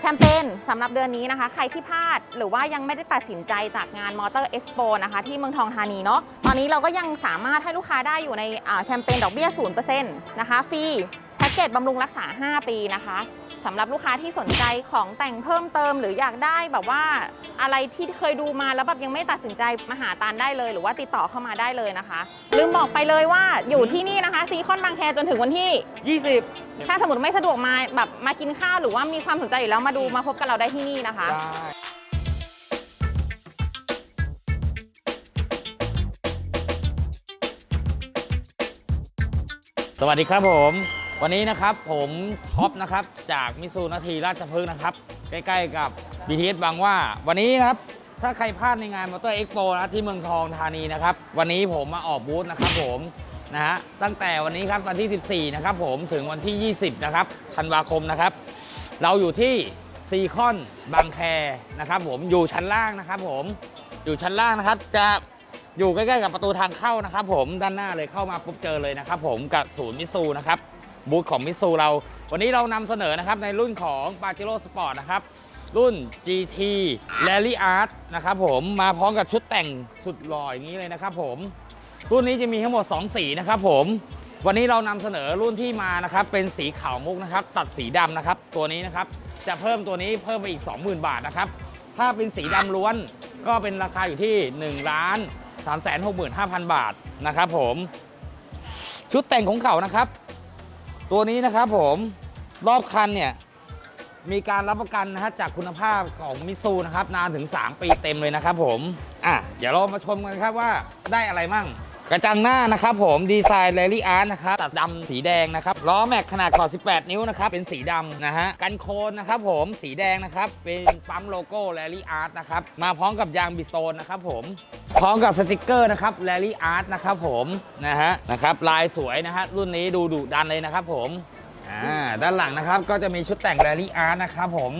แคมเปญสำหรับเดือนนี้นะคะ ใครที่พลาดหรือว่ายังไม่ได้ตัดสินใจจากงานมอเตอร์เอ็กซ์โปนะคะ ที่เมืองทองธานีเนาะตอนนี้เราก็ยังสามารถให้ลูกค้าได้อยู่ในแคมเปญดอกเบี้ย0%นะคะฟรีแพ็กเกจบำรุงรักษา 5 ปีนะคะ สำหรับลูกค้าที่สนใจของแต่งเพิ่มเติม หรืออยากได้แบบว่าอะไรที่เคยดูมาแล้วแบบยังไม่ตัดสินใจมาหาตานได้เลย หรือว่าติดต่อเข้ามาได้เลยนะคะ ลืมบอกไปเลยว่าอยู่ที่นี่นะคะซีคอนบางแคจนถึงวันที่ 20 ถ้าสมมติไม่สะดวกมาแบบมากินข้าวหรือว่ามีความสนใจอยู่แล้วมาดูมาพบกับเราได้ที่นี่นะคะ ได้สวัสดีครับผม วันนี้นะครับผมท็อปนะครับจากมิซูนาทีราชพฤกษ์นะครับ ใกล้ๆกับ BTS บางว่า วันนี้นะครับ ถ้าใครพลาดในงานมอเตอร์เอ็กโปนะที่เมืองทองธานีนะครับ วันนี้ผมมาออกบูธนะครับผมนะฮะตั้งแต่วันนี้ครับวันที่ 14 นะครับผมถึงวันที่ 20 นะครับธันวาคมนะครับ เราอยู่ที่ซีคอนบางแคนะครับผมอยู่ชั้นล่างนะครับผมอยู่ชั้นล่างนะครับจะอยู่ใกล้ๆกับประตูทางเข้านะครับ ผมด้านหน้าเลยเข้ามาปุ๊บเจอเลยนะครับ ผมกับศูนย์มิซูนะครับ บูธของมิซูเรา วันนี้เรานำเสนอนะครับในรุ่นของ p a j e r o Sport นะครับ รุ่น GT Rally Art นะครับผมมาพร้อมกับชุดแต่งสุดหล่ออย่างนี้เลยนะครับผมรุ่นนี้จะมีทั้งหมด 2 สีนะครับผมวันนี้เรานำเสนอรุ่นที่มานะครับเป็นสีขาวมุกนะครับตัดสีดำนะครับตัวนี้นะครับจะเพิ่มตัวนี้เพิ่มไปอีก 20,000 บาทนะครับถ้าเป็นสีดำล้วนก็เป็นราคาอยู่ที่1ล้าน3 6 5 0 0 0 บาทนะครับผมชุดแต่งของเขานะครับ ตัวนี้นะครับผมรอบคันเนี่ยมีการรับประกันนะฮะจากคุณภาพของมิซูนะครับนานถึง 3 ปีเต็มเลยนะครับผมอะเดี๋ยวเรามาชมกันครับว่าได้อะไรมั่ง กระจังหน้านะครับผมดีไซน์ r รลลี่อาร์ตนะครับตัดดำสีแดงนะครับล้อแม็กขนาดขอบ18 นิ้วนะครับเป็นสีดำนะฮะกันโคนนะครับผมสีแดงนะครับเป็นปั๊มโลโก้ r รลลี่อาร์ตนะครับมาพร้อมกับยางบิโซนนะครับผมพร้อมกับสติกเกอร์นะครับ r รลลี่อาร์ตนะครับผมนะฮะนะครับลายสวยนะฮะรุ่นนี้ดูดุดันเลยนะครับผมอ่าด้านหลังนะครับก็จะมีชุดแต่ง r รลลี่อาร์ตนะครับผม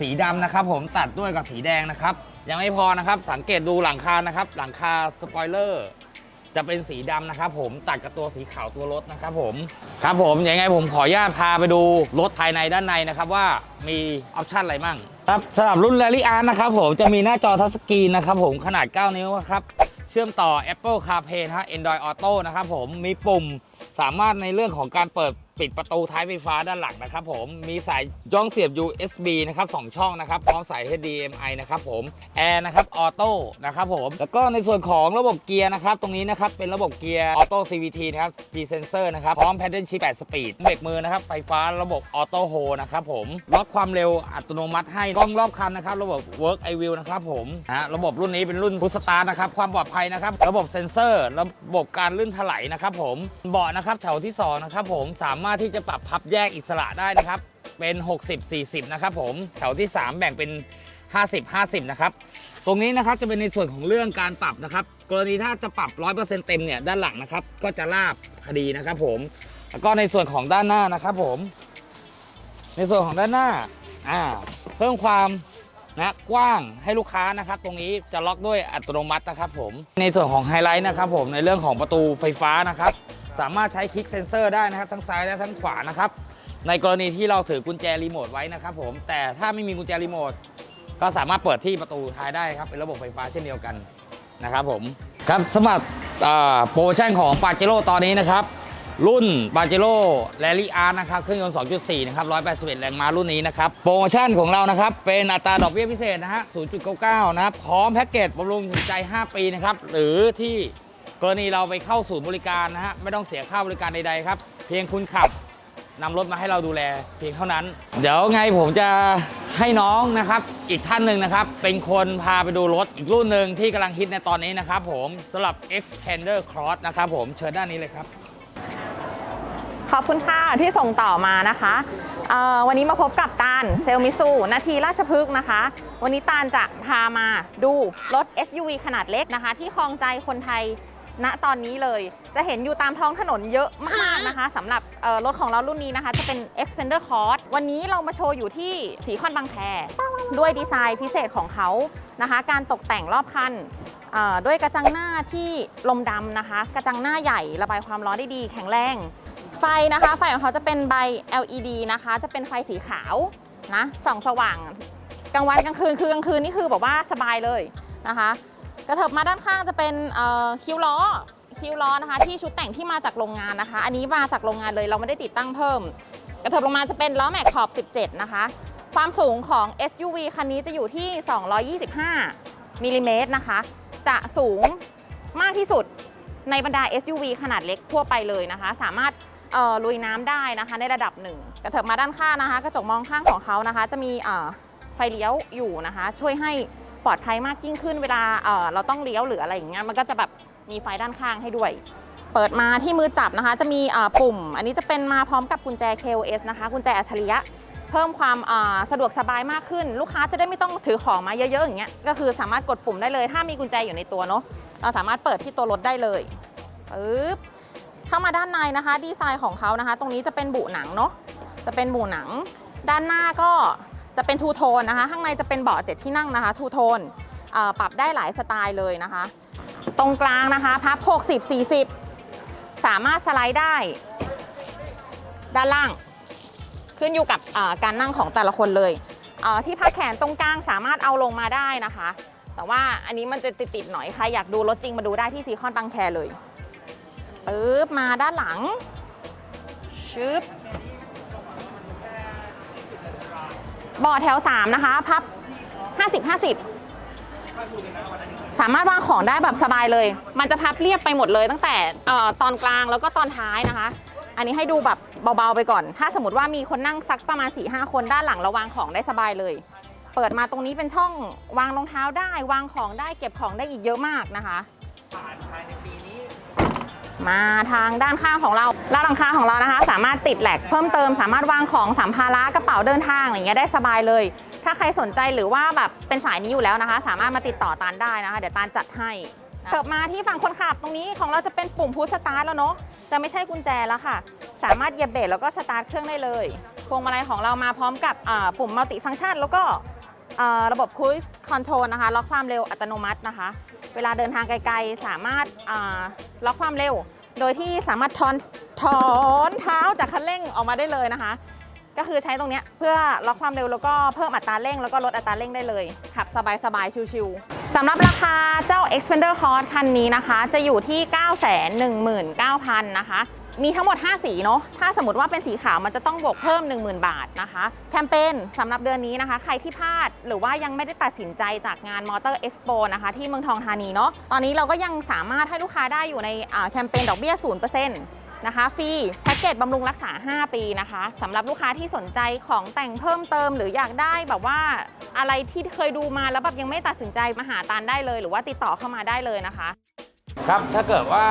สีดำนะครับผมตัดด้วยกับสีแดงนะครับยังไม่พอนะครับสังเกตดูหลังคานะครับหลังคาสปอยเลอร์ จะเป็นสีดำนะครับผมตัดกับตัวสีขาวตัวรถนะครับผมครับผมยังไงผมขออนุญาตพาไปดูรถภายในด้านในนะครับว่ามีออปชั่นอะไรมั่งครับสำหรับรุ่น r รลลี่อาร์นะครับผมจะมีหน้าจอทัชสกรีนนะครับผมขนาด 9 นิ้วครับเชื่อมต่อ Apple CarPlay นะฮะ Android Auto นะครับผมมีปุ่มสามารถในเรื่องของการเปิด ปิดประตูท้ายไฟฟ้าด้านหลังนะครับผมมีสายย่องเสียบ USB นะครับสองช่องนะครับพร้อมสาย HDMI นะครับผมแอร์นะครับออโต้นะครับผมแล้วก็ในส่วนของระบบเกียร์นะครับตรงนี้นะครับเป็นระบบเกียร์ออโต้ CVT นะครับ G sensor นะครับพร้อม paddle shift 8 speed เบรกมือนะครับไฟฟ้าระบบออโต้โฮนะครับผมล็อกความเร็วอัตโนมัติให้กล้องรอบคันนะครับระบบ work i view นะครับผมนะฮะระบบรุ่นนี้เป็นรุ่น full star นะครับความปลอดภัยนะครับระบบเซ็นเซอร์ ระบบการลื่นถลายนะครับผมเบาะนะครับแถวที่สองนะครับผมสามารถที่จะปรับพับแยกอิสระได้นะครับ เป็น 60 40 นะครับผม แถวที่ 3 แบ่งเป็น 50 50 นะครับ ตรงนี้นะครับจะเป็นในส่วนของเรื่องการปรับนะครับ กรณีถ้าจะปรับ 100%เต็มเนี่ยด้านหลังนะครับ ก็จะลาบพอดีนะครับผม แล้วก็ในส่วนของด้านหน้านะครับผม ในส่วนของด้านหน้าอ่าเพิ่มความนะกว้างให้ลูกค้านะครับ ตรงนี้จะล็อกด้วยอัตโนมัตินะครับผม ในส่วนของไฮไลท์นะครับผมในเรื่องของประตูไฟฟ้านะครับ สามารถใช้คลิกเซนเซอร์ได้นะครับ ทั้งซ้ายและทั้งขวานะครับ ในกรณีที่เราถือกุญแจรีโมทไว้นะครับผมแต่ถ้าไม่มีกุญแจรีโมทก็สามารถเปิดที่ประตูท้ายได้ครับเป็นระบบไฟฟ้าเช่นเดียวกันนะครับผมครับสำหรับโปรโมชั่นของปาเจโร่ตอนนี้นะครับ รุ่นปาเจโร่แรลลี่อาร์นะครับเครื่องยนต์ 2.4 นะครับ 181 แรงม้ารุ่นนี้นะครับ โปรโมชั่นของเรานะครับ เป็นอัตราดอกเบี้ยพิเศษนะฮะ 0.99 นะครับ พร้อมแพ็กเกจบำรุงหัวใจ 5 ปีนะครับ หรือที่ กรณีเราไปเข้าศูนย์บริการนะฮะไม่ต้องเสียค่าบริการใดๆครับ เพียงคุณขับนำรถมาให้เราดูแลเพียงเท่านั้น เดี๋ยวไงผมจะให้น้องนะครับ อีกท่านหนึ่งนะครับ เป็นคนพาไปดูรถอีกรุ่นหนึ่งที่กำลังฮิตในตอนนี้นะครับผมสำหรับ Expander Cross นะครับผมเชิญด้านนี้เลยครับ ขอบคุณค่ะที่ส่งต่อมานะคะวันนี้มาพบกับตาลเซลมิสูนาทีราชพฤกษ์นะคะ วันนี้ตาลจะพามาดูรถ SUV ขนาดเล็กนะคะ ที่ครองใจคนไทย ณตอนนี้เลยจะเห็นอยู่ตามท้องถนนเยอะมากนะคะสำหรับรถของเรารุ่นนี้นะคะ จะเป็น Expander Cross วันนี้เรามาโชว์อยู่ที่สีคอนบางแคด้วยดีไซน์พิเศษของเขานะคะ การตกแต่งรอบคันด้วยกระจังหน้าที่ลมดำนะคะ กระจังหน้าใหญ่ระบายความร้อนได้ดี แข็งแรง ไฟนะคะ ไฟของเขาจะเป็นใบ LED นะคะ จะเป็นไฟสีขาวนะส่องสว่างกลางวันกลางคืนคือกลางคืนนี่คือแบบว่าสบายเลยนะคะ กระเถิบมาด้านข้างจะเป็นคิ้วล้อคิ้วล้อนะคะ ที่ชุดแต่งที่มาจากโรงงานนะคะ อันนี้มาจากโรงงานเลยเราไม่ได้ติดตั้งเพิ่ม กระเถิบลงมาจะเป็นล้อแม็กขอบ 17 นะคะ ความสูงของ SUV คันนี้จะอยู่ที่ 225มิลลิเมตรนะคะ จะสูงมากที่สุดในบรรดา SUV ขนาดเล็กทั่วไปเลยนะคะ สามารถลุยน้ำได้นะคะในระดับหนึ่งกระเถิบมาด้านข้างนะคะ กระจกมองข้างของเขานะคะ จะมีไฟเลี้ยวอยู่นะคะ ช่วยให้ ปลอดภัยมากยิ่งขึ้นเวลาเเราต้องเลี้ยวหรืออะไรอย่างเงี้ยมันก็จะแบบมีไฟด้านข้างให้ด้วย เปิดมาที่มือจับนะคะ จะมีปุ่ม อันนี้จะเป็นมาพร้อมกับกุญแจ KOS นะคะ กุญแจอัจฉริยะเพิ่มความสะดวกสบายมากขึ้น ลูกค้าจะได้ไม่ต้องถือของมาเยอะๆอย่างเงี้ยก็คือสามารถกดปุ่มได้เลย ถ้ามีกุญแจอยู่ในตัวเนาะเราสามารถเปิดที่ตัวรถได้เลยปึ๊บเข้ามาด้านในนะคะ ดีไซน์ของเขานะคะ ตรงนี้จะเป็นบุหนังเนาะจะเป็นบุหนัง ด้านหน้าก็ จะเป็นทูโทนนะคะ ข้างในจะเป็นเบาะเจ็ดที่นั่งนะคะทูโทนปรับได้หลายสไตล์เลยนะคะ ตรงกลางนะคะพับ 60 40 สามารถสไลด์ได้ ด้านล่าง ขึ้นอยู่กับการนั่งของแต่ละคนเลยเที่พักแขนตรงกลางสามารถเอาลงมาได้นะคะ แต่ว่าอันนี้มันจะติดๆหน่อยใครอยากดูรถจริงมาดูได้ที่ซีคอนบางแคเลยปึ๊บมาด้านหลังชึบ บาะแถว 3 นะคะ พับ 50 50 สามารถวางของได้แบบสบายเลย มันจะพับเรียบไปหมดเลยตั้งแต่เอ่อตอนกลางแล้วก็ตอนท้ายนะคะ อันนี้ให้ดูแบบเบาๆไปก่อน ถ้าสมมติว่ามีคนนั่งสักประมาณ4ีหคนด้านหลังเราวางของได้สบายเลย เปิดมาตรงนี้เป็นช่องวางรองเท้าได้ วางของได้เก็บของได้อีกเยอะมากนะคะ มาทางด้านข้างของเราด้านหลังคาของเรานะคะ สามารถติดแหลกเพิ่มเติมสามารถวางของสัมภาระกระเป๋าเดินทางอะไรอย่างเงี้ยได้สบายเลย ถ้าใครสนใจหรือว่าแบบเป็นสายนี้อยู่แล้วนะคะ สามารถมาติดต่อตานได้นะคะ เดี๋ยวตานจัดให้เถิบมาที่ฝั่งคนขับตรงนี้ของเราจะเป็นปุ่มพุชสตาร์ทแล้วเนาะจะไม่ใช่กุญแจแล้วค่ะ สามารถเหยียบเบรกแล้วก็สตาร์ทเครื่องได้เลยพวงมาลัยของเรามาพร้อมกับปุ่มมัลติฟังก์ชันแล้วก็ ระบบคุ i คอนโทรลนะคะ ล็อกความเร็วอัตโนมัตินะคะ เวลาเดินทางไกลๆ สามารถล็อกความเร็ว โดยที่สามารถถอนถอนเท้าจากคันเร่งออกมาได้เลยนะคะ ก็คือใช้ตรงนี้เพื่อล็อกความเร็วแล้วก็เพิ่มอัตราเร่ง แล้วก็ลดอัตราเร่งได้เลย ขับสบายๆ ชิวๆสำหรับราคาเจ้า Xpander Cross คันนี้นะคะ จะอยู่ที่ 919,000นะคะ มีทั้งหมด 5 สีเนาะ ถ้าสมมติว่าเป็นสีขาวมันจะต้องบวกเพิ่ม 10,000 บาทนะคะ แคมเปญสำหรับเดือนนี้นะคะ ใครที่พลาดหรือว่ายังไม่ได้ตัดสินใจจากงาน Motor Expo นะคะ ที่เมืองทองธานีเนาะ ตอนนี้เราก็ยังสามารถให้ลูกค้าได้อยู่ในแคมเปญดอกเบี้ย 0%นะคะฟรีแพ็กเกจบำรุงรักษา 5 ปีนะคะสำหรับลูกค้าที่สนใจของแต่งเพิ่มเติม หรืออยากได้แบบว่าอะไรที่เคยดูมาแล้วแบบยังไม่ตัดสินใจมาหาตานได้เลย หรือว่าติดต่อเข้ามาได้เลยนะคะ ครับถ้าเกิดว่า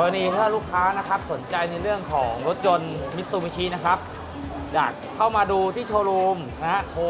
กรณีถ้าลูกค้านะครับสนใจในเรื่องของรถยนต์มิตซูบิชินะครับอยากเข้ามาดูที่โชว์รูมนะฮะโทร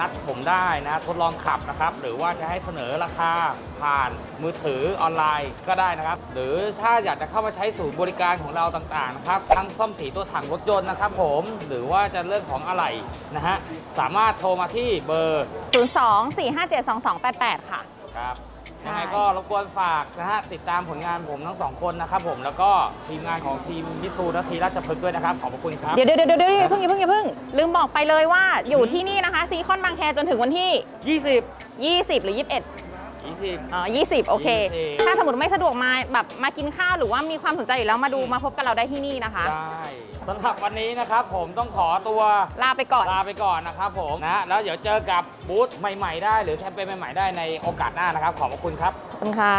นัดผมได้นะทดลองขับนะครับ หรือว่าจะให้เสนอราคาผ่านมือถือออนไลน์ก็ได้นะครับ หรือถ้าอยากจะเข้ามาใช้ศูนย์บริการของเราต่างๆนะครับทั้งซ่อมสีตัวถังรถยนต์นะครับผมหรือว่าจะเรื่องของอะไหล่นะฮะสามารถโทรมาที่เบอร์ 02-457-2288 ค่ะครับ ใช่ ยังไงก็รบกวนฝากนะฮะติดตามผลงานผมทั้งสองคนนะครับผมแล้วก็ทีมงานของทีมมิสูนาทีราชพฤกษ์ด้วยนะครับ ขอบพระคุณครับ เดี๋ยวเดี๋ยวเดี๋ยวเดี๋ยวอย่าเพิ่งอย่าเพิ่งอย่าเพิ่งลืมบอกไปเลยว่าอยู่ที่นี่นะคะซีคอนบางแคจนถึงวันที่ 20 20 หรือ 21 20อ๋อ20 โอเค 20 ถ้าสมมติไม่สะดวกมาแบบมากินข้าวหรือว่ามีความสนใจอยู่แล้วมาดูมาพบกับเราได้ที่นี่นะคะ ได้สำหรับวันนี้นะครับ ผมต้องขอตัวลาไปก่อน ลาไปก่อนนะครับผมนะแล้วเดี๋ยวเจอกับบูธใหม่ ๆ ได้ หรือแคมเปญใหม่ ๆ ได้ในโอกาสหน้านะครับ ขอบพระคุณครับ ขอบคุณค่ะ